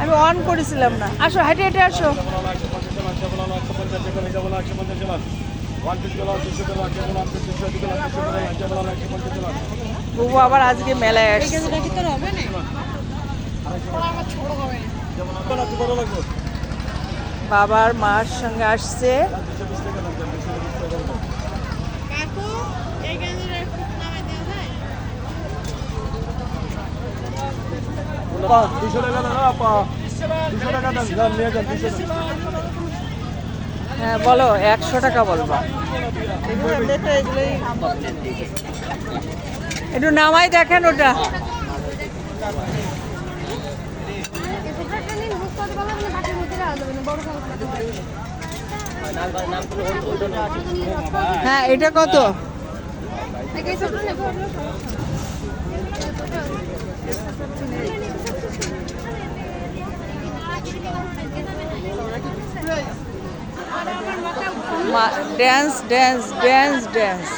আমি অন করেছিলাম না। আসো, হেঁটে হেঁটে আসো। বুবু আবার আজকে মেলায় আসছে। বাবার মার সঙ্গে আসছে। আপা দুশো টাকা দুশো টাকা। হ্যাঁ বলো, একশো টাকা বলবা। একটু নামাই দেখেন ওটা। হ্যাঁ এটা কত? ড্যান্স ড্যান্স ড্যান্স ড্যান্স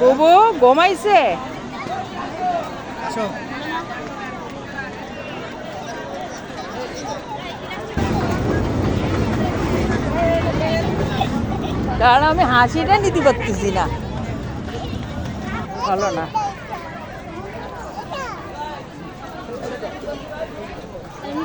বুবু ঘুমাইছে কারণ আমি হাসিটা নিতে পারতেছি না। ভালো না। আমি